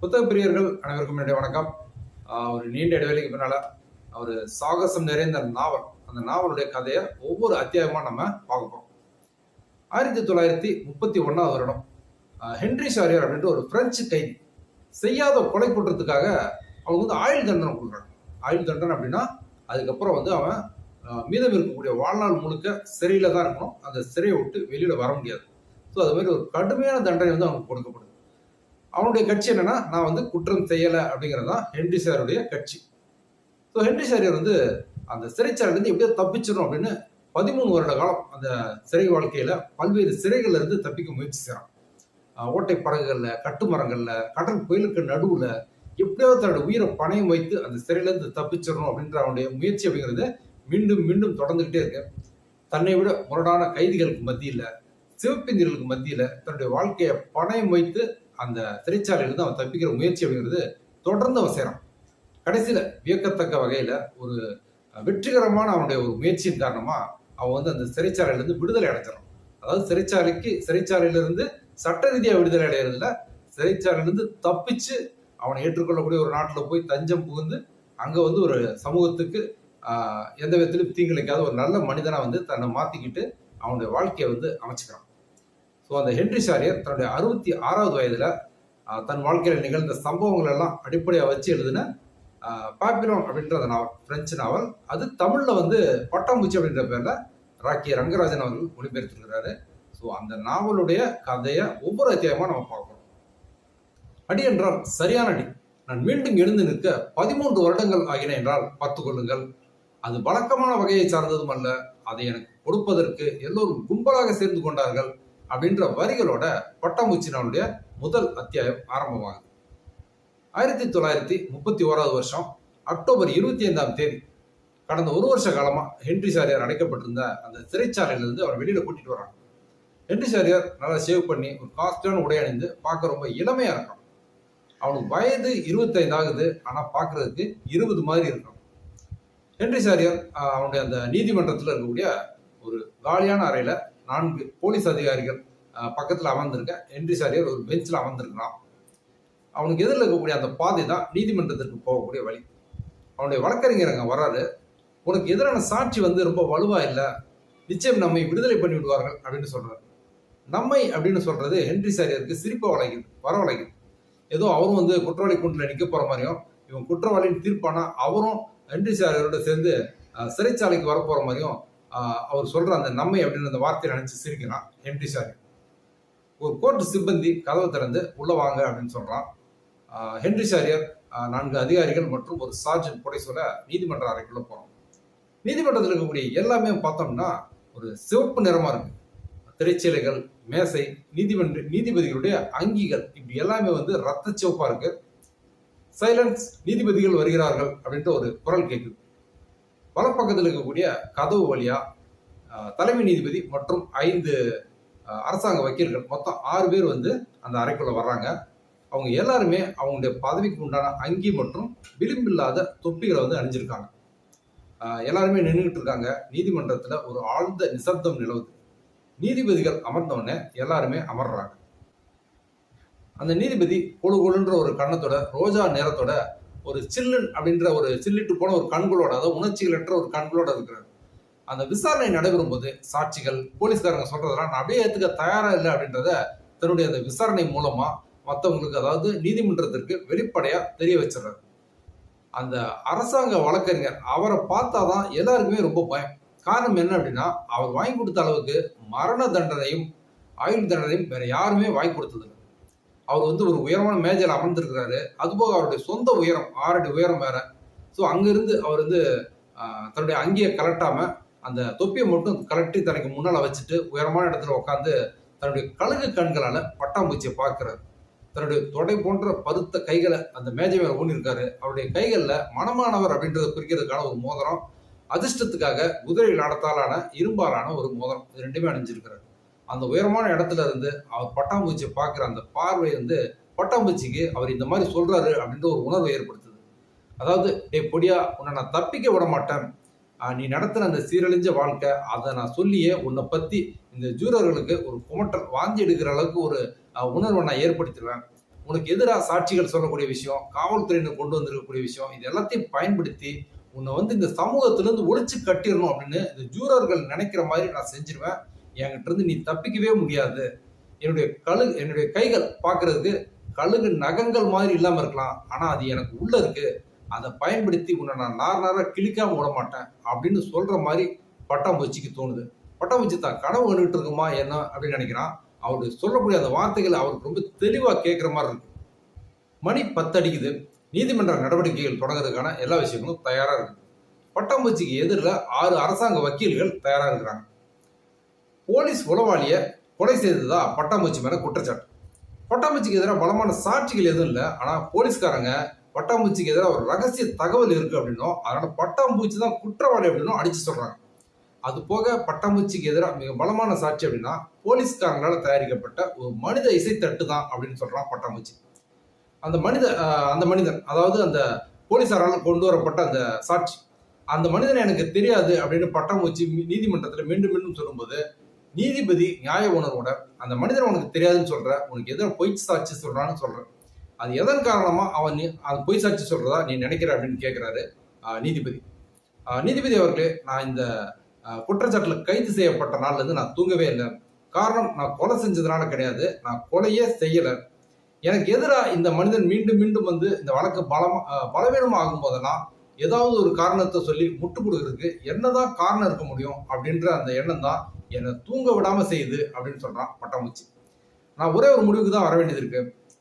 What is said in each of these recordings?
புத்தக பிரியர்கள் அனைவருக்கும் என்னுடைய வணக்கம். ஒரு நீண்ட இடைவெளிக்கு பின்னால ஒரு சாகசம் நிறைந்த நாவல். அந்த நாவலுடைய கதையை ஒவ்வொரு அத்தியாயமா நம்ம பார்க்க போறோம். ஆயிரத்தி தொள்ளாயிரத்தி முப்பத்தி ஒன்னாவது வருடம். ஹென்ரி ஹென்றி ஷாரியர் அப்படின்ற ஒரு பிரெஞ்சு கைதி செய்யாத கொலை குற்றத்துக்காக அவனுக்கு வந்து ஆயுள் தண்டனை கொடுக்குறாங்க ஆயுள் தண்டனை அப்படின்னா அதுக்கப்புறம் வந்து அவன் மீதம் இருக்கக்கூடிய வாழ்நாள் முழுக்க சிறையில தான் இருக்கணும். அந்த சிறையை விட்டு வெளியில வர முடியாது. ஸோ அது மாதிரி ஒரு கடுமையான தண்டனை வந்து அவனுக்கு கொடுக்கப்படுது அவனுடைய கட்சி என்னன்னா நான் வந்து குற்றம் செய்யலை அப்படிங்கிறது தான் ஹென்றி சாருடைய கட்சி. ஸோ ஹென்றி சாரியர் வந்து அந்த சிறைச்சாலையிலேருந்து எப்படியோ தப்பிச்சிடும் அப்படின்னு பதிமூணு வருட காலம் அந்த சிறை வாழ்க்கையில பல்வேறு சிறைகள்ல இருந்து தப்பிக்க முயற்சி செய்கிறான் ஓட்டை படகுகள்ல கட்டுமரங்கள்ல கடல் புயலுக்கு நடுவுல எப்படியாவது தன்னோட உயிரை பணையம் வைத்து அந்த சிறையில இருந்து தப்பிச்சிடணும் அப்படின்ற அவனுடைய முயற்சி அப்படிங்கிறது மீண்டும் மீண்டும் தொடர்ந்துகிட்டே இருக்கு. தன்னை விட முரடான கைதிகளுக்கு மத்தியில சிவப்பிந்திகளுக்கு மத்தியில தன்னுடைய வாழ்க்கையை பணையம் வைத்து அந்த சிறைச்சாலையிலிருந்து அவன் தப்பிக்கிற முயற்சி அப்படிங்கிறது தொடர்ந்து அவன் செய்கிறான் கடைசியில் வியக்கத்தக்க வகையில் ஒரு வெற்றிகரமான அவனுடைய ஒரு முயற்சியின் காரணமாக அவன் வந்து அந்த சிறைச்சாலையிலேருந்து விடுதலை அடைஞ்சிடறான். அதாவது சிறைச்சாலைக்கு சிறைச்சாலையிலிருந்து சட்ட ரீதியாக விடுதலை அடைகிறதுல சிறைச்சாலையிலிருந்து தப்பிச்சு அவனை ஏற்றுக்கொள்ளக்கூடிய ஒரு நாட்டில் போய் தஞ்சம் புகுந்து அங்கே வந்து ஒரு சமூகத்துக்கு எந்த விதத்திலும் தீங்கிழைக்காத ஒரு நல்ல மனிதனாக வந்து தன்னை மாற்றிக்கிட்டு அவனுடைய வாழ்க்கையை வந்து அமைச்சுக்கிறான். ஸோ அந்த ஹென்றி சாரியர் தன்னுடைய அறுபத்தி ஆறாவது வயதில் தன் வாழ்க்கையில் நிகழ்ந்த சம்பவங்கள் எல்லாம் அடிப்படையாக வச்சு எழுதின பாப்பிலோன் அப்படின்ற அந்த நாவல் பிரெஞ்சு நாவல். அது தமிழில் வந்து பட்டாம்பூச்சி அப்படின்ற பேரில் ராக்கி ரங்கராஜன் அவர்கள் மொழிபெயர்த்திருக்கிறாரு. ஸோ அந்த நாவலுடைய கதையை ஒவ்வொரு அத்தியாயமாக நம்ம பார்க்கணும். அடி என்றால் சரியான அடி. நான் மீண்டும் எழுந்து நிற்க பதிமூன்று வருடங்கள் ஆகின என்றால் பார்த்து கொள்ளுங்கள். அது வழக்கமான வகையை சார்ந்ததும் அல்ல. அதை எனக்கு கொடுப்பதற்கு எல்லோரும் கும்பலாக சேர்ந்து கொண்டார்கள். அப்படின்ற வரிகளோட பட்டாம்பூச்சினாளுடைய முதல் அத்தியாயம் ஆரம்பமாகுது. ஆயிரத்தி தொள்ளாயிரத்தி முப்பத்தி ஓராவது வருஷம் அக்டோபர் இருபத்தி ஐந்தாம் தேதி கடந்த ஒரு வருஷ காலமா ஹென்றி சாரியார் அடைக்கப்பட்டிருந்த அந்த சிறைச்சாலையிலிருந்து அவர் வெளியில கூட்டிட்டு வராங்க. ஹென்றி சாரியார் நல்லா சேவ் பண்ணி ஒரு காஸ்டான உடை அணிந்து பார்க்க ரொம்ப இளமையா இருக்கான். அவனுக்கு வயது இருபத்தைந்து ஆகுது ஆனா பாக்குறதுக்கு இருபது மாதிரி இருக்கான். ஹென்றி சாரியார் அவனுடைய அந்த நீதிமன்றத்தில் இருக்கக்கூடிய ஒரு காலியான அறையில நான்கு போலீஸ் அதிகாரிகள் பக்கத்தில் அமர்ந்திருக்க என்ட்ரி சாரியார் ஒரு பெஞ்சில் அமர்ந்திருக்கிறான் அவனுக்கு எதிரில் இருக்கக்கூடிய அந்த பாதை தான் நீதிமன்றத்திற்கு போகக்கூடிய வழி. அவனுடைய வழக்கறிஞர் அங்கே வர்றாரு. உனக்கு எதிரான சாட்சி வந்து ரொம்ப வலுவா இல்லை நிச்சயம் நம்மை விடுதலை பண்ணி விடுவார்கள் அப்படின்னு சொல்றாரு. நம்மை அப்படின்னு சொல்றது ஹென்ரி சாரியருக்கு சிரிப்பை வளைக்குது வரவழைக்குது ஏதோ அவரும் வந்து குற்றவாளி கூண்டில் நிற்க போற மாதிரியும் இவன் குற்றவாளின்னு தீர்ப்பானா அவரும் ஹென்ரி சாரியரோட சேர்ந்து சிறைச்சாலைக்கு வரப்போற மாதிரியும் அவர் சொல்ற அந்த நம்மை அப்படின்னு அந்த வார்த்தையை நினைச்சு சிரிக்கிறான் ஹென்றி சாரி ஒரு கோர்ட் சிப்பந்தி கதவை திறந்து உள்ள வாங்க அப்படின்னு சொல்றான். ஹென்றி சாரியர் நான்கு அதிகாரிகள் மற்றும் ஒரு சார்ஜன் புடை சொல்ல நீதிமன்ற அறைக்குள்ள போறோம் நீதிமன்றத்தில் இருக்கக்கூடிய எல்லாமே பார்த்தோம்னா ஒரு சிவப்பு நிறமா இருக்கு. திரைச்சீலைகள் மேசை நீதிமன்ற நீதிபதிகளுடைய அங்கிகள் இப்படி எல்லாமே வந்து ரத்த சிவப்பா இருக்கு. சைலன்ஸ் நீதிபதிகள் வருகிறார்கள் அப்படின்ட்டு ஒரு குரல் கேட்குது வலப்பக்கத்தில் இருக்கக்கூடிய கதவு வழியா தலைமை நீதிபதி மற்றும் ஐந்து அரசாங்க வக்கீல்கள் மொத்தம் ஆறு பேர் வந்து அந்த அறைக்குள்ள வர்றாங்க. அவங்க எல்லாருமே அவங்களுடைய பதவிக்கு உண்டான அங்கி மற்றும் விளிம்பில்லாத தொப்பிகளை வந்து அணிஞ்சிருக்காங்க. எல்லாருமே நின்றுட்டு இருக்காங்க. நீதிமன்றத்தில் ஒரு ஆழ்ந்த நிசப்தம் நிலவுது. நீதிபதிகள் அமர்ந்தவுடனே எல்லாருமே அமர்றாங்க. அந்த நீதிபதி கொழு கொழுன்ற ஒரு கண்ணத்தோட ரோஜா நேரத்தோட ஒரு சில்லுன் அப்படின்ற ஒரு சில்லிட்டு போன ஒரு கண்களோட அதாவது உணர்ச்சிகளற்ற ஒரு கண்களோட இருக்கிறார். அந்த விசாரணை நடைபெறும் போது சாட்சிகள் போலீஸ்காரங்க சொல்றதெல்லாம் நான் அப்படியே ஏத்துக்க தயாரா இல்லை அப்படின்றத தன்னுடைய அந்த விசாரணை மூலமா மற்றவங்களுக்கு அதாவது நீதிமன்றத்திற்கு வெளிப்படையா தெரிய வச்சிடுறாரு. அந்த அரசாங்க வழக்கறிஞர் அவரை பார்த்தாதான் எல்லாருக்குமே ரொம்ப பயம். காரணம் என்ன அப்படின்னா அவர் வாங்கி கொடுத்த அளவுக்கு மரண தண்டனையும் ஆயுள் தண்டனையும் வேற யாருமே வாங்கி கொடுத்ததில்லை. அவர் வந்து ஒரு உயரமான மேஜர் அமர்ந்திருக்கிறாரு. அதுபோக அவருடைய சொந்த உயரம் ஆறடி உயரம் வேற. ஸோ அங்கிருந்து அவர் வந்து தன்னுடைய அங்கேயே கலட்டாம அந்த தொப்பியை மட்டும் கலட்டி தனக்கு முன்னால் வச்சுட்டு உயரமான இடத்துல உட்காந்து தன்னுடைய கழுகு கண்களால பட்டாம்பூச்சியை பார்க்கிறார். தன்னுடைய தொடை போன்ற பருத்த கைகளை அந்த மேஜை மேல ஊனிருக்காரு. அவருடைய கைகளில் மனமானவர் அப்படின்றத குறிக்கிறதுக்கான ஒரு மோதிரம் அதிர்ஷ்டத்துக்காக குதிரை நடத்தாலான இரும்பாலான ஒரு மோதிரம். இது ரெண்டுமே அணிஞ்சிருக்கிறார். அந்த உயரமான இடத்துல இருந்து அவர் பட்டாம்பூச்சியை பார்க்குற அந்த பார்வை வந்து பட்டாம்பூச்சிக்கு அவர் இந்த மாதிரி சொல்றாரு அப்படின்ற ஒரு உணர்வை ஏற்படுத்துது. அதாவது டே பொடியா உன்னை நான் தப்பிக்க விட மாட்டேன். நீ நடத்தின அந்த சீரழிஞ்ச வாழ்க்கை அதை நான் சொல்லியே உன்னை பத்தி இந்த ஜூரர்களுக்கு ஒரு குமட்டல் வாந்தி எடுக்கிற அளவுக்கு ஒரு உணர்வை நான் ஏற்படுத்திடுவேன் உனக்கு எதிராக சாட்சிகள் சொல்லக்கூடிய விஷயம் காவல்துறையினர் கொண்டு வந்திருக்கக்கூடிய விஷயம் இது எல்லாத்தையும் பயன்படுத்தி உன்னை வந்து இந்த சமூகத்திலிருந்து ஒழிச்சு கட்டிடணும் அப்படின்னு இந்த ஜூரர்கள் நினைக்கிற மாதிரி நான் செஞ்சிருவேன். என்கிட்ட இருந்து நீ தப்பிக்கவே முடியாது. என்னுடைய கழு என்னுடைய கைகள் பார்க்கறதுக்கு கழுகு நகங்கள் மாதிரி இல்லாமல் இருக்கலாம். ஆனால் அது எனக்கு உள்ள இருக்கு. அதை பயன்படுத்தி உன்னை நான் நார் நாராக கிழிக்காம விட மாட்டேன் அப்படின்னு சொல்ற மாதிரி பட்டாம்பூச்சிக்கு தோணுது. பட்டாம்பூச்சி தான் கனவு கண்டுகிட்டு இருக்குமா என்ன அப்படின்னு நினைக்கிறான். அவருடைய சொல்லக்கூடிய அந்த வார்த்தைகள் அவருக்கு ரொம்ப தெளிவாக கேட்குற மாதிரி இருக்கு. மணி பத்தடிக்குது. நீதிமன்ற நடவடிக்கைகள் தொடங்குறதுக்கான எல்லா விஷயங்களும் தயாராக இருக்கு. பட்டாம்பூச்சிக்கு எதிரில் ஆறு அரசாங்க வக்கீல்கள் தயாராக இருக்கிறாங்க. போலீஸ் உளவாளியை கொலை செய்ததா பட்டாம்பூச்சி மேலே குற்றச்சாட்டு. பட்டாம்பூச்சிக்கு எதிராக பலமான சாட்சிகள் எதுவும் இல்லை. ஆனால் போலீஸ்காரங்க பட்டாம்பூச்சிக்கு எதிராக ஒரு ரகசிய தகவல் இருக்குது அப்படின்னும் அதனால் பட்டாம்பூச்சி தான் குற்றவாளி அப்படின்னும் அடித்து சொல்கிறாங்க அது போக பட்டாம்பூச்சிக்கு எதிராக மிக பலமான சாட்சி அப்படின்னா போலீஸ்காரங்களால் தயாரிக்கப்பட்ட ஒரு மனித இசைத்தட்டு தான் அப்படின்னு சொல்கிறான் பட்டாம்பூச்சி. அந்த மனித அந்த மனிதன் அதாவது அந்த போலீஸாரால் கொண்டு வரப்பட்ட அந்த சாட்சி. அந்த மனிதன் எனக்கு தெரியாது அப்படின்னு பட்டாம்பூச்சி நீதிமன்றத்தில் மீண்டும் மீண்டும் சொல்லும்போது நீதிபதி நியாய உணர்வோட அந்த மனிதன் உனக்கு தெரியாதுன்னு சொல்ற உனக்கு எதிராக பொய் சாட்சி சொல்றான்னு சொல்ற. அது எதன் காரணமா அவன் நீ- அது பொய் சாட்சி சொல்றதா நீ நினைக்கிற அப்படின்னு கேட்கிறாரு நீதிபதி. நீதிபதி அவர்களே நான் இந்த குற்றச்சாட்டில் குற்றச்சாட்டுல கைது செய்யப்பட்ட நாள்ல இருந்து நான் தூங்கவே இல்லை. காரணம் நான் கொலை செஞ்சதுனால கிடையாது. நான் கொலையே செய்யல. எனக்கு எதிராக இந்த மனிதன் மீண்டும் மீண்டும் வந்து இந்த வழக்கு பலம் பலவீனமாக பலவீனம் ஆகும் போதெல்லாம் ஏதாவது ஒரு காரணத்தை சொல்லி முட்டு கொடுக்கறதுக்கு என்னதான் காரணம் இருக்க முடியும் அப்படின்ற அந்த எண்ணம் தான் என்னை தூங்க விடாமல் செய்யுது அப்படின்னு சொல்கிறான் பட்டாம்பூச்சி. நான் ஒரே ஒரு முடிவுக்கு தான் வர வேண்டியது இருக்கு.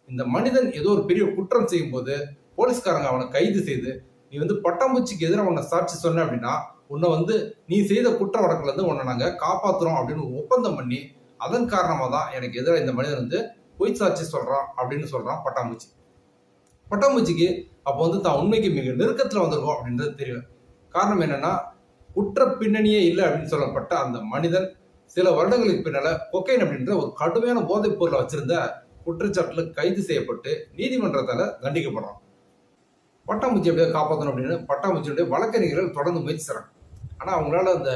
இந்த மனிதன் ஏதோ ஒரு பெரிய குற்றம் செய்யும் போது போலீஸ்காரங்க அவனை கைது செய்து நீ வந்து பட்டாம்பூச்சிக்கு எதிராக உன்னை சாட்சி சொன்ன அப்படின்னா உன்னை வந்து நீ செய்த குற்ற வழக்குல இருந்து உன்னை நாங்கள் காப்பாத்துறோம் அப்படின்னு ஒப்பந்தம் பண்ணி அதன் காரணமாக தான் எனக்கு எதிராக இந்த மனிதன் வந்து பொய் சாட்சி சொல்கிறான் அப்படின்னு சொல்கிறான் பட்டாம்பூச்சி. பட்டாம்பூச்சிக்கு அப்போ வந்து தான் உண்மைக்கு மிக நெருக்கத்தில் வந்திருக்கோம் அப்படின்றது தெரியல. காரணம் என்னென்னா குற்ற பின்னணியே இல்லை அப்படின்னு சொல்லப்பட்ட அந்த மனிதன் சில வருடங்களுக்கு பின்னால கொக்கைன் அப்படின்ற ஒரு கடுமையான போதைப் பொருளை வச்சிருந்த குற்றச்சாட்டுல கைது செய்யப்பட்டு நீதிமன்றத்தால தண்டிக்கப்படுறான். பட்டாம்பூச்சி எப்படியா காப்பாற்றணும் அப்படின்னு பட்டாம்பூச்சியுடைய வழக்கறிஞர்கள் தொடர்ந்து முயற்சி செய்றாங்க ஆனா அவங்களால அந்த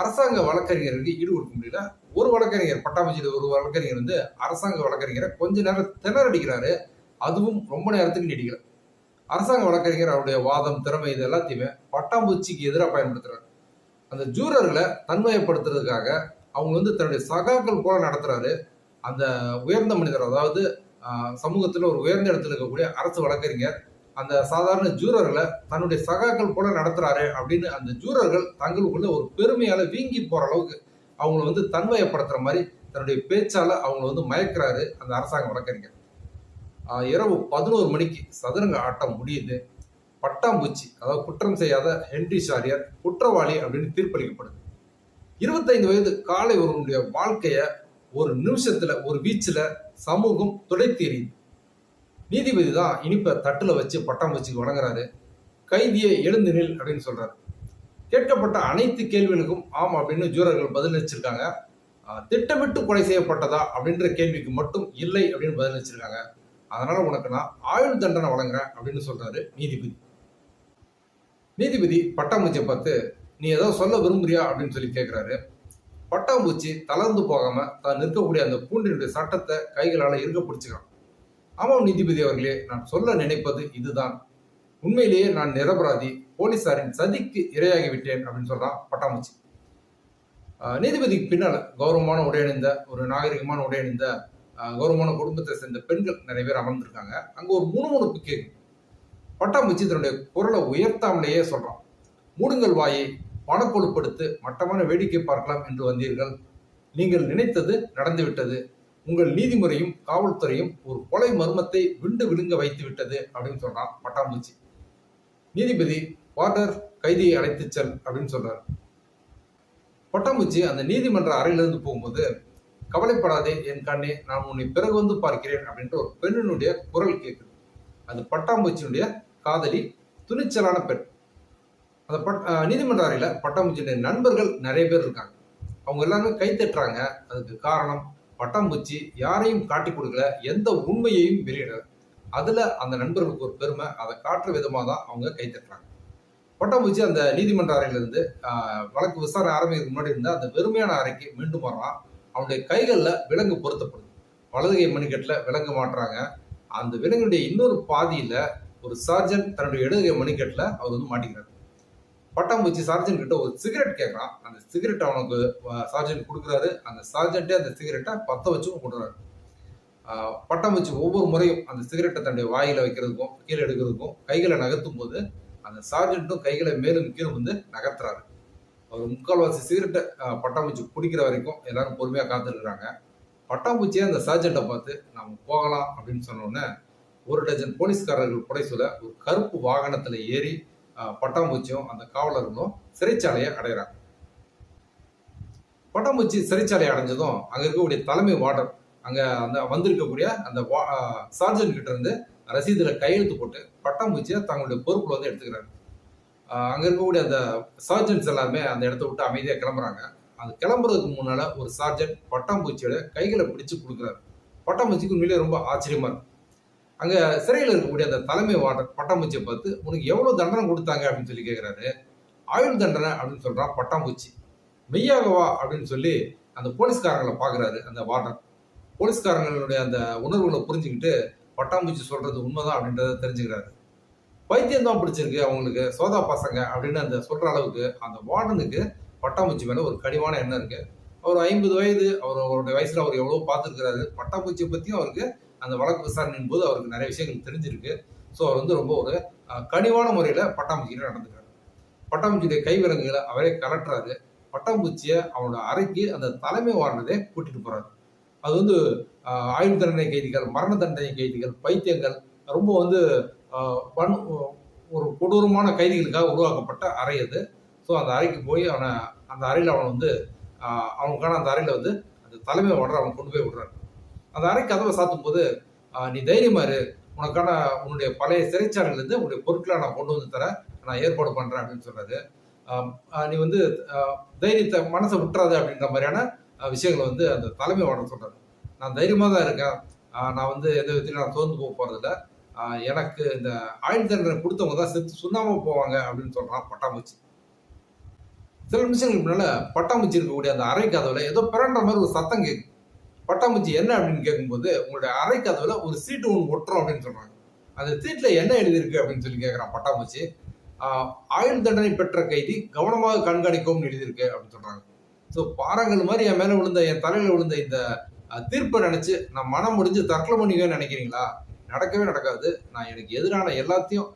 அரசாங்க வழக்கறிஞருக்கு ஈடு கொடுக்க முடியல. ஒரு வழக்கறிஞர் பட்டாம்பூச்சியில் ஒரு வழக்கறிஞர் வந்து அரசாங்க வழக்கறிஞரை கொஞ்ச நேரம் திணறடிக்கிறாரு. அதுவும் ரொம்ப நேரத்துக்கு நீடிக்கல. அரசாங்க வழக்கறிஞர் அவருடைய வாதம் திறமை இது எல்லாத்தையுமே பட்டாம்பூச்சிக்கு எதிராக பயன்படுத்துறாரு. அந்த ஜூரர்களை தன்மையப்படுத்துறதுக்காக அவங்க வந்து தன்னுடைய சகாக்கள் போல நடத்துறாரு. அந்த உயர்ந்த மனிதர் அதாவது சமூகத்தில் ஒரு உயர்ந்த இடத்துல இருக்கக்கூடிய அரசு வழக்கறிஞர் அந்த சாதாரண ஜூரர்களை தன்னுடைய சகாக்கள் போல நடத்துறாரு அப்படின்னு அந்த ஜூரர்கள் தங்களுக்குள்ள ஒரு பெருமையால வீங்கி போற அளவுக்கு அவங்கள வந்து தன்மையப்படுத்துற மாதிரி தன்னுடைய பேச்சால அவங்கள வந்து மயக்கிறாரு அந்த அரசாங்க வழக்கறிஞர். இரவு பதினோரு மணிக்கு சதுரங்க ஆட்டம் முடியுது. பட்டாம்பூச்சி அதாவது குற்றம் செய்யாத ஹென்றி சாரியர் குற்றவாளி அப்படின்னு தீர்ப்பளிக்கப்படுது. இருபத்தைந்து வயது காலை ஒருவனுடைய வாழ்க்கைய ஒரு நிமிஷத்துல ஒரு வீச்சுல சமூகம் துடைத்தெறியுது நீதிபதி தான் இனிப்ப தட்டுல வச்சு பட்டாம்பூச்சிக்கு வணங்குறாரு. கைதியை எழுந்து நில் அப்படின்னு சொல்றாரு. கேட்கப்பட்ட அனைத்து கேள்விகளுக்கும் ஆம் அப்படின்னு ஜூரர்கள் பதிலளிச்சிருக்காங்க திட்டமிட்டு கொலை செய்யப்பட்டதா அப்படின்ற கேள்விக்கு மட்டும் இல்லை அப்படின்னு பதிலளிச்சிருக்காங்க அதனால உனக்கு நான் ஆயுள் தண்டனை வழங்குறேன் அப்படின்னு சொல்றாரு நீதிபதி. நீதிபதி பட்டாம்பூச்சியை பார்த்து நீ ஏதோ சொல்ல விரும்புறியா? அப்படின்னு சொல்லி கேட்குறாரு பட்டாம்பூச்சி தளர்ந்து போகாமல் தான் நிற்கக்கூடிய அந்த பூண்டினுடைய சட்டத்தை கைகளால் இருக்க பிடிச்சிக்கிறான். ஆமாம் நீதிபதி அவர்களே நான் சொல்ல நினைப்பது இதுதான். உண்மையிலேயே நான் நிரபராதி போலீசாரின் சதிக்கு இரையாகி விட்டேன் அப்படின்னு சொல்கிறான் பட்டாம்பூச்சி. நீதிபதிக்கு பின்னால் கௌரவமான உடையணிந்த ஒரு நாகரிகமான உடையணிந்த கௌரவமான குடும்பத்தை சேர்ந்த பெண்கள் நிறைய பேர் அமர்ந்திருக்காங்க. அங்கே ஒரு முணுமுணுப்பு கேட்கும் பட்டாம்பூச்சி தன்னுடைய குரலை உயர்த்தாமலேயே சொல்றான். மூடுங்கள் வாயை பணப்பொழுப்படுத்து மட்டமான வேடிக்கை பார்க்கலாம் என்று வந்தீர்கள். நீங்கள் நினைத்தது நடந்துவிட்டது. உங்கள் நீதிமுறையும் காவல்துறையும் ஒரு கொலை மர்மத்தை விண்டு விழுங்க வைத்து விட்டது அப்படின்னு சொல்றான் பட்டாம்பூச்சி. நீதிபதி வார்டர் கைதியை அழைத்துச் செல் அப்படின்னு சொன்னார் பட்டாம்பூச்சி அந்த நீதிமன்ற அறையிலிருந்து போகும்போது கவலைப்படாதே என் கண்ணே நான் உன்னை பிறகு வந்து பார்க்கிறேன் அப்படின்ற ஒரு பெண்ணினுடைய குரல் கேட்குது அது பட்டாம்பூச்சியினுடைய காதலி துணிச்சலான பெண். அந்த பட் நீதிமன்ற அறையில பட்டாம்பூச்சியுடைய நண்பர்கள் நிறைய பேர் இருக்காங்க. அவங்க எல்லாருமே கை தட்டுறாங்க. அதுக்கு காரணம் பட்டாம்பூச்சி யாரையும் காட்டி கொடுக்கல எந்த உண்மையையும் வெளியிடல அதுல அந்த நண்பர்களுக்கு ஒரு பெருமை அதை காட்டுற விதமாக தான் அவங்க கை தட்டுறாங்க. பட்டாம்பூச்சி அந்த நீதிமன்ற அறையில இருந்து வழக்கு விசாரணை ஆரம்பிக்கிறதுக்கு முன்னாடி இருந்த அந்த வெறுமையான அறைக்கு மீண்டும் வர்றான் அவனுடைய கைகளில் விலங்கு பொருத்தப்படுது. வலதுகை மணிக்கட்டில் விலங்கு மாட்டுறாங்க. அந்த விலங்குடைய இன்னொரு பாதியில ஒரு சார்ஜன் தன்னுடைய இடதுகை மணிக்கட்டில் அவர் வந்து மாட்டிக்கிறார். பட்டாம்பூச்சி சார்ஜன் கிட்ட ஒரு சிகரெட் கேட்குறான் அந்த சிகரெட் அவனுக்கு சார்ஜன் கொடுக்குறாரு. அந்த சார்ஜன்ட்டே அந்த சிகரெட்டை பற்ற வச்சும் கொடுறாரு பட்டம் பட்டாம்பூச்சி ஒவ்வொரு முறையும் அந்த சிகரெட்டை தன்னுடைய வாயில வைக்கிறதுக்கும் கீழே எடுக்கிறதுக்கும் கைகளை நகர்த்தும் போது அந்த சார்ஜென்ட்டும் கைகளை மேலும் கீழும் வந்து நகர்த்துறாரு. அவர் முக்கால்வாசி சிகரெட்டை பட்டாம்பூச்சி குடிக்கிற வரைக்கும் எல்லாரும் பொறுமையாக காத்துருக்குறாங்க பட்டாம்பூச்சியை அந்த சார்ஜென்ட்டை பார்த்து நாம் போகலாம் அப்படின்னு சொன்னோன்னே ஒரு டஜன் போலீஸ்காரர்கள் புடைசூல ஒரு கருப்பு வாகனத்துல ஏறி ஆஹ் பட்டாம்பூச்சியும் அந்த காவலர்களும் சிறைச்சாலையை அடைகிறாங்க பட்டாம்பூச்சி சிறைச்சாலை அடைஞ்சதும் அங்க இருக்கக்கூடிய தலைமை வார்டன் அங்க அந்த வந்திருக்கக்கூடிய அந்த சார்ஜன் கிட்ட இருந்து ரசீதுல கையெழுத்து போட்டு பட்டாம்பூச்சியை தங்களுடைய பொறுப்புல வந்து எடுத்துக்கிறாங்க. ஆஹ் அங்க இருக்கக்கூடிய அந்த சார்ஜன்ஸ் எல்லாருமே அந்த இடத்த விட்டு அமைதியா கிளம்புறாங்க. அது கிளம்புறதுக்கு முன்னால ஒரு சார்ஜன் பட்டாம்பூச்சியோட கைகளை பிடிச்சு கொடுக்குறாரு. பட்டாம்பூச்சிக்கு உண்மையிலே ரொம்ப ஆச்சரியமா இருக்கும் அங்கே சிறையில் இருக்கக்கூடிய அந்த தலைமை வாட்ட பட்டாம்பூச்சியை பார்த்து உனக்கு எவ்வளோ தண்டனை கொடுத்தாங்க? அப்படின்னு சொல்லி கேட்குறாரு ஆயுள் தண்டனை அப்படின்னு சொல்கிறான் பட்டாம்பூச்சி. மெய்யாகவா அப்படின்னு சொல்லி அந்த போலீஸ்காரங்களை பார்க்குறாரு அந்த வார்டன். போலீஸ்காரங்களுடைய அந்த உணர்வுகளை புரிஞ்சுக்கிட்டு பட்டாம்பூச்சி சொல்கிறது உண்மைதான் அப்படின்றத தெரிஞ்சுக்கிறாரு. பைத்தியம் தான் பிடிச்சிருக்கு அவங்களுக்கு சோதா பசங்க அப்படின்னு அந்த சொல்கிற அளவுக்கு அந்த வார்டனுக்கு பட்டாம்பூச்சி மேலே ஒரு கடிவான எண்ணம் இருக்குது அவர் ஐம்பது வயது அவர் அவருடைய வயசில் அவர் எவ்வளோ பார்த்துருக்கிறாரு. பட்டாம்பூச்சியை பற்றியும் அவருக்கு அந்த வழக்கு விசாரணையின் போது அவருக்கு நிறைய விஷயங்கள் தெரிஞ்சிருக்கு. ஸோ அவர் வந்து ரொம்ப ஒரு கனிவான முறையில் பட்டாம்பூச்சியில் நடந்துக்கிறார். பட்டாம்பூச்சியுடைய கைவிலங்குகளை அவரே கலட்டுறாரு. பட்டாம்பூச்சியை அவனோட அறைக்கு அந்த தலைமை வார்னதே கூட்டிட்டு போறாரு. அது வந்து ஆயுள் தண்டனை கைதிகள் மரண தண்டனை கைதிகள் பைத்தியங்கள் ரொம்ப வந்து ஆஹ், வன் ஒரு கொடூரமான கைதிகளுக்காக உருவாக்கப்பட்ட அறை அது. ஸோ அந்த அறைக்கு போய் அவனை அந்த அறையில் அவனை வந்து அவனுக்கான அந்த அறையில் வந்து அந்த தலைமை வார்டர் அவன் கொண்டு போய் விடுறான் அந்த அறை கதவை சாத்தும் போது நீ தைரியமா இரு. உனக்கான உன்னுடைய பழைய சிறைச்சாலையிலேருந்து உன்னுடைய பொருட்களை நான் கொண்டு வந்து தரேன். நான் ஏற்பாடு பண்றேன் அப்படின்னு சொல்றாரு. நீ வந்து தைரியத்தை மனசை விட்டுறாது அப்படின்ற மாதிரியான விஷயங்களை வந்து அந்த தலைமை வாழ சொல்றாரு. நான் தைரியமா தான் இருக்கேன். நான் வந்து எந்த விதத்திலும் நான் தோர்ந்து போக போறதில்ல. எனக்கு இந்த ஆயுள் தண்டனை கொடுத்தவங்க தான் செத்து சுண்ணாம போவாங்க அப்படின்னு சொல்றான் பட்டாம்பூச்சி. சில நிமிஷங்களுக்கு முன்னால பட்டாம்பூச்சி இருக்கக்கூடிய அந்த அறை கதவுல ஏதோ பிறன்ற மாதிரி ஒரு சத்தம் கேட்கும் பட்டாம்பூச்சி என்ன அப்படின்னு கேட்கும்போது உங்களுடைய அறை கதவுல ஒரு சீட்டு ஒன்று ஒட்டுறோம் அப்படின்னு சொல்றாங்க. அந்த சீட்ல என்ன எழுதியிருக்கு அப்படின்னு சொல்லி கேட்கறான் பட்டாம்பூச்சி. ஆயுள் தண்டனை பெற்ற கைதி கவனமாக கண்காணிக்கவும் எழுதியிருக்கு அப்படின்னு சொல்றாங்க. ஸோ பாறாங்கல் மாதிரி என் மேலே விழுந்த என் தலையில் விழுந்த இந்த தீர்ப்பை நினைச்சு நான் மனம் முடிஞ்சு தற்கொலை பண்ணிக்கவே நினைக்கிறீங்களா? நடக்கவே நடக்காது. நான் எனக்கு எதிரான எல்லாத்தையும்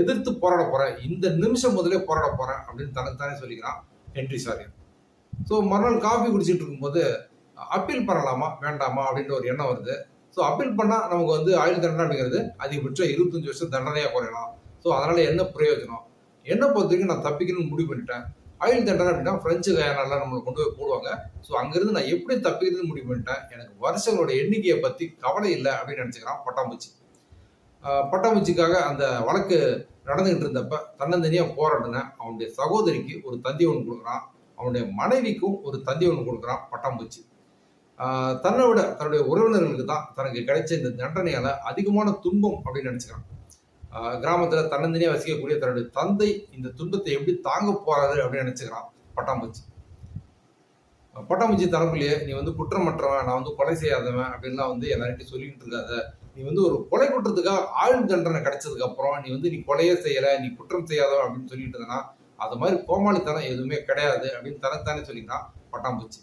எதிர்த்து போராட போறேன். இந்த நிமிஷம் முதலே போராட போறேன் அப்படின்னு தனக்கு தானே சொல்லிக்கிறான் ஹென்ரி சாரியர் ஸோ மறுநாள் காஃபி குடிச்சிட்டு இருக்கும்போது அப்பீல் பண்ணலாமா? வேண்டாமா? அப்படின்ற ஒரு எண்ணம் வருது. ஸோ அப்பீல் பண்ணால் நமக்கு வந்து ஆயுள் தண்டனை அப்படிங்கிறது அதிகபட்சம் இருபத்தஞ்சு வருஷம் தண்டனையாக குறையலாம். ஸோ அதனால் என்ன பிரயோஜனம்? என்ன பொறுத்த வரைக்கும் நான் தப்பிக்கணும்னு முடிவு பண்ணிட்டேன். ஆயுள் தண்டனை அப்படின்னா ஃப்ரெஞ்சு கயானால நம்மளை கொண்டு போய் போடுவாங்க. ஸோ அங்கேருந்து நான் எப்படி தப்பிக்கிறதுன்னு முடிவு பண்ணிட்டேன். எனக்கு வருஷங்களோட எண்ணிக்கையை பற்றி கவலை இல்லை அப்படின்னு நினச்சிக்கிறான் பட்டாம்பூச்சி. பட்டாம்பூச்சிக்காக அந்த வழக்கு நடந்துகிட்டு இருந்தப்ப தன்னந்தனியாக போராடினேன் அவனுடைய சகோதரிக்கு ஒரு தந்தி ஒன்று கொடுக்குறான். அவனுடைய மனைவிக்கும் ஒரு தந்தி ஒன்று கொடுக்குறான் பட்டாம்பூச்சி. தன்னை விட தன்னுடைய உறவினர்களுக்கு தான் தனக்கு கிடைச்ச இந்த தண்டனையால் அதிகமான துன்பம் அப்படின்னு நினைச்சுக்கிறான். கிராமத்தில் கிராமத்துல தன்னந்தனியா வசிக்கக்கூடிய தன்னுடைய தந்தை இந்த துன்பத்தை எப்படி தாங்க போறாரு அப்படின்னு நினைச்சுக்கிறான் பட்டாம்பூச்சி. பட்டாம்பூச்சி தனக்குள்ளேயே நீ வந்து குற்றமற்றவன் நான் வந்து கொலை செய்யாதவன் அப்படின்லாம் வந்து எல்லார்கிட்டையும் சொல்லிக்கிட்டு இருக்காத. நீ வந்து ஒரு கொலை குற்றத்துக்காக ஆயுள் தண்டனை கிடைச்சதுக்கு அப்புறம் நீ வந்து நீ கொலையே செய்யல நீ குற்றம் செய்யாதவன் அப்படின்னு சொல்லிட்டு இருந்தனா அது மாதிரி கோமாளித்தனம் எதுவுமே கிடையாது அப்படின்னு தனத்தானே சொல்லிக்கிறான் பட்டாம்பூச்சி.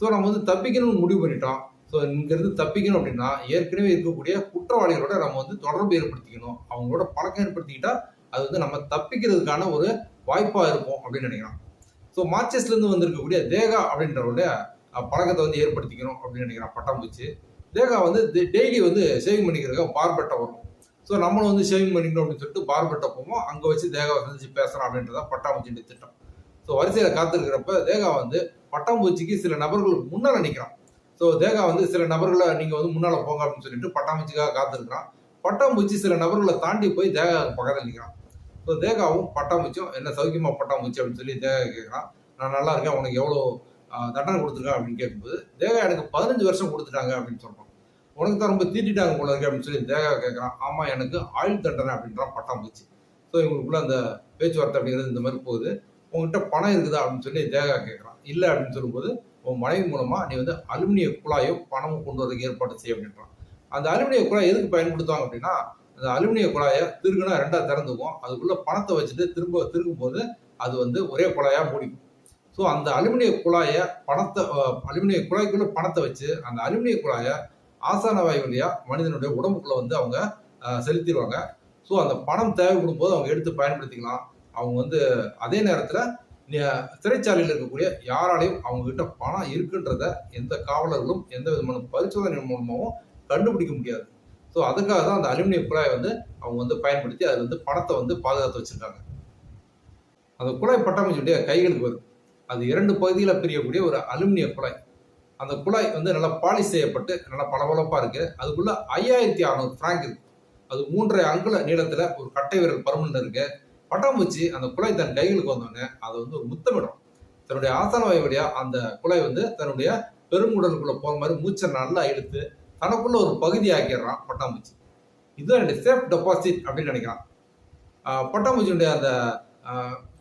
ஸோ நம்ம வந்து தப்பிக்கணும்னு முடிவு பண்ணிட்டோம். ஸோ இங்கிருந்து தப்பிக்கணும் அப்படின்னா ஏற்கனவே இருக்கக்கூடிய குற்றவாளிகளோட நம்ம வந்து தொடர்பு ஏற்படுத்திக்கணும். அவங்களோட பழக்கம் ஏற்படுத்திக்கிட்டா அது வந்து நம்ம தப்பிக்கிறதுக்கான ஒரு வாய்ப்பாக இருக்கும் அப்படின்னு நினைக்கிறோம். ஸோ மார்ச்சஸ்லேருந்து வந்திருக்கக்கூடிய தேகா அப்படின்றவருடைய பழக்கத்தை வந்து ஏற்படுத்திக்கணும் அப்படின்னு நினைக்கிறான் பட்டாம்பூச்சி தேகா வந்து டெய்லி வந்து ஷேவிங் பண்ணிக்கிறதுக்காக பார்பெட்டை வரும் ஸோ நம்மளும் வந்து ஷேவிங் பண்ணிக்கணும் அப்படின்னு சொல்லிட்டு பார்பெட்டை போவோம் அங்கே வச்சு தேகாவை சந்திச்சு பேசலாம் அப்படின்றதான் பட்டாம்பூச்சியுடைய திட்டம். ஸோ வரிசையில் காத்திருக்கிறப்ப தேகா வந்து பட்டாம்பூச்சிக்கு சில நபர்கள் முன்னால் நிற்கிறான். ஸோ தேகா வந்து சில நபர்களை நீங்கள் வந்து முன்னால் போங்க அப்படின்னு சொல்லிட்டு பட்டாம்பூச்சிக்காக காத்திருக்கிறான். பட்டாம்பூச்சி சில நபர்களை தாண்டி போய் தேகா பக்கத்தில் நிற்கிறான். ஸோ தேகாவும் பட்டாம்பூச்சியும் என்ன சௌக்கியமாக பட்டாம்பூச்சி? அப்படின்னு சொல்லி தேகா கேட்குறான். நான் நல்லா இருக்கேன். உனக்கு எவ்வளோ தண்டனை கொடுத்துருக்கேன் அப்படின்னு கேட்கும்போது தேகா எனக்கு பதினஞ்சு வருஷம் கொடுத்துட்டாங்க அப்படின்னு சொல்கிறான் உனக்கு தான் ரொம்ப தீட்டிட்டாங்க போல இருக்கு அப்படின்னு சொல்லி தேகா கேட்குறான். ஆமாம் எனக்கு ஆயுள் தண்டனை அப்படின்றான் பட்டாம்பூச்சி. ஸோ இவங்களுக்குள்ள அந்த பேச்சுவார்த்தை அப்படிங்கிறது இந்த மாதிரி போகுது. உங்ககிட்ட பணம் இருக்குதா அப்படின்னு சொல்லி தேகா கேட்குறான். இல்லை அப்படின்னு சொல்லும்போது உன் மனைவி மூலமாக நீ வந்து அலுமினிய குழாயும் பணமும் கொண்டு வரதுக்கு ஏற்பாடு செய்ய அப்படின்றான் அந்த அலுமினிய குழாய் எதுக்கு பயன்படுத்துவாங்க அப்படின்னா அந்த அலுமினிய குழாயை திருகுனா ரெண்டாக திறந்துக்கும். அதுக்குள்ளே பணத்தை வச்சுட்டு திரும்ப திருகும்போது அது வந்து ஒரே குழாயாக மூடிக்கும். ஸோ அந்த அலுமினிய குழாயை பணத்தை அலுமினிய குழாய்க்குள்ளே பணத்தை வச்சு அந்த அலுமினிய குழாயை ஆசான வாய் வழியாக மனிதனுடைய உடம்புக்குள்ளே வந்து அவங்க செலுத்திடுவாங்க. ஸோ அந்த பணம் தேவைப்படும் போது அவங்க எடுத்து பயன்படுத்திக்கலாம். அவங்க வந்து அதே நேரத்தில் சிறைச்சாலையில் இருக்கக்கூடிய யாராலையும் அவங்க கிட்ட பணம் இருக்குன்றத எந்த காவலர்களும் எந்த விதமான பரிசோதனை மூலமாகவும் கண்டுபிடிக்க முடியாது. ஸோ அதுக்காக தான் அந்த அலுமினிய குழாயை வந்து அவங்க வந்து பயன்படுத்தி அதில் வந்து பணத்தை வந்து பாதுகாத்து வச்சிருக்காங்க. அந்த குழாய் பட்டாம்பூச்சியுடைய கைகளுக்கு வரும் அது இரண்டு பகுதியில் பிரியக்கூடிய ஒரு அலுமினிய குழாய். அந்த குழாய் வந்து நல்லா பாலிஷ் செய்யப்பட்டு நல்லா பளபளப்பாக இருக்கு. அதுக்குள்ள ஐயாயிரத்தி அறநூறு ஃப்ராங்க் இருக்கு. அது மூன்றரை அங்குல நீளத்தில் ஒரு கட்டை விரல் பருமன் இருக்கு. பட்டாம்பூச்சி அந்த குழாய் தன் கைகளுக்கு வந்தோடனே அதை வந்து ஒரு முத்தமிடும். தன்னுடைய ஆசன வழியா அந்த குழாய் வந்து தன்னுடைய பெருங்குடலுக்குள்ள போகிற மாதிரி மூச்சை நல்லா இழுத்து தனக்குள்ள ஒரு பகுதி ஆக்கிடுறான் பட்டாம்பூச்சி. இதுதான் என்னுடைய சேஃப் டெபாசிட் அப்படின்னு நினைக்கிறான். பட்டாம்பூச்சியுடைய அந்த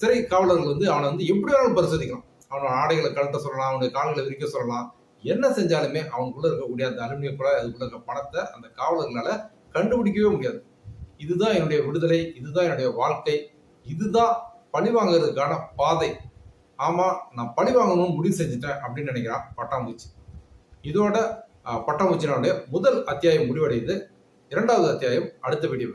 சிறை காவலர்கள் வந்து அவனை வந்து எப்படி வேணாலும் பரிசோதிக்கலாம். அவனோட ஆடைகளை கழட்ட சொல்லலாம் அவனுடைய கால்களை விரிக்க சொல்லலாம். என்ன செஞ்சாலுமே அவனுக்குள்ள இருக்கக்கூடிய அந்த அலுமினிய குழாய் அதுக்குள்ள இருக்க பணத்தை அந்த காவலர்களால கண்டுபிடிக்கவே முடியாது. இதுதான் என்னுடைய விடுதலை இதுதான் என்னுடைய வாழ்க்கை இதுதான் பழி வாங்குறதுக்கான பாதை. ஆமாம் நான் பழி வாங்கணும்னு முடிவு செஞ்சுட்டேன் அப்படின்னு நினைக்கிறான் பட்டாம்பூச்சி. இதோட பட்டாம்பூச்சினுடைய முதல் அத்தியாயம் முடிவடையுது. இரண்டாவது அத்தியாயம் அடுத்த வீடியோ